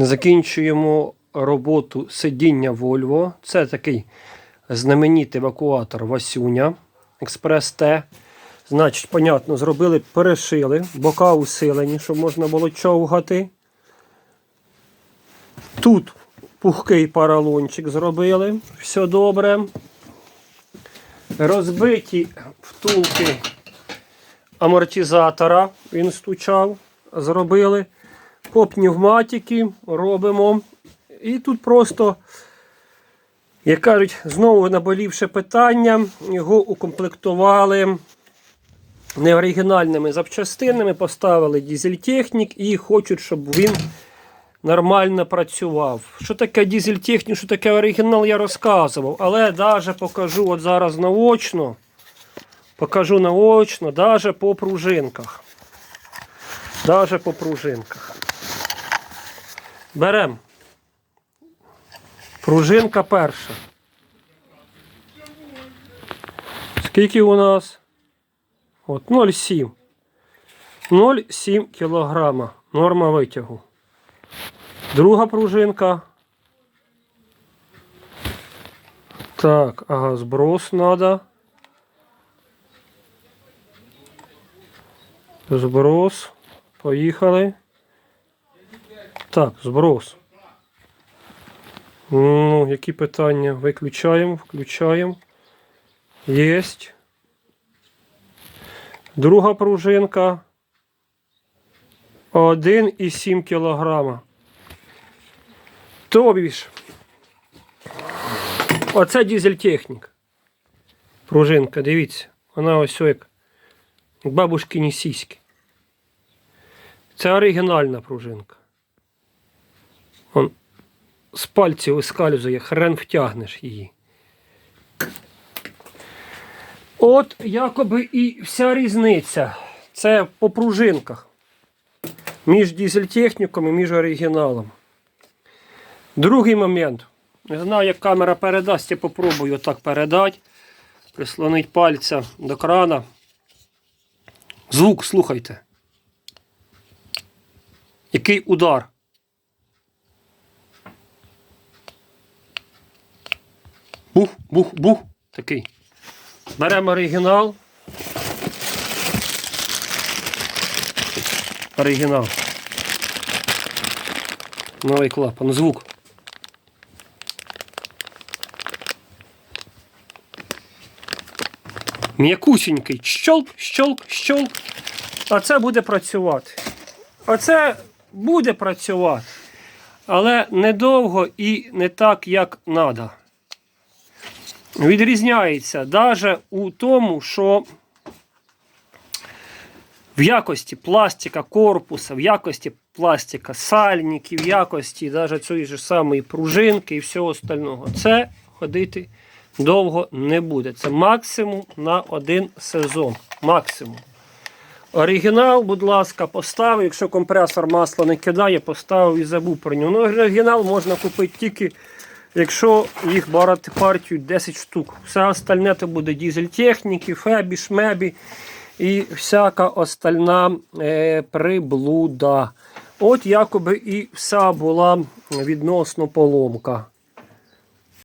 Закінчуємо роботу сидіння Volvo. Це такий знаменитий евакуатор Васюня Експрес Т. Значить, понятно, зробили, перешили, бока усилені, щоб можна було човгати. Тут пухкий поролончик зробили, все добре. Розбиті втулки амортизатора, він стучав, зробили. По пневматики робимо. І тут просто, як кажуть, знову наболівше питання. Його укомплектували неоригінальними запчастинами, поставили дізель-технік і хочуть, щоб він нормально працював. Що таке дізель-технік, що таке оригінал, я розказував. Але навіть покажу от зараз наочно. Покажу наочно, навіть по пружинках. Даже по пружинках. Беремо. Пружинка перша. Скільки у нас? От 0,7. 0,7 кілограма. Норма витягу. Друга пружинка. Так, ага, зброс надо. Зброс. Поїхали. Так, зброс. Ну, які питання? Виключаємо, включаємо. Єсть. Друга пружинка. 1,7 кілограма. Тобі ж. Оце дизель-технік. Пружинка, дивіться. Вона ось як бабушкині сіськи. Це оригінальна пружинка. Он з пальців вискальзує, хрен втягнеш її. От якоби і вся різниця. Це по пружинках. Між дизель-техніком і між оригіналом. Другий момент. Не знаю, як камера передасть, я попробую отак передати. Прислонити пальця до крана. Звук, слухайте. Який удар? Бух, бух, бух. Такий. Беремо оригінал. Оригінал. Новий клапан. Звук. М'якусінький. Щолк, щолк, щолк. А це буде працювати. Оце буде працювати. Але недовго і не так, як треба. Відрізняється навіть у тому, що в якості пластика корпуса, в якості пластика сальників, в якості навіть цієї ж самої пружинки і всього остального. Це ходити довго не буде. Це максимум на один сезон. Максимум. Оригінал, будь ласка, поставив. Якщо компресор масла не кидає, поставив і забув про нього. Ну, оригінал можна купити тільки, якщо їх брати партію 10 штук. Все остальне то буде дізель техніки, фебі, шмебі і всяка остальна е, приблуда. От якоби і вся була відносно поломка.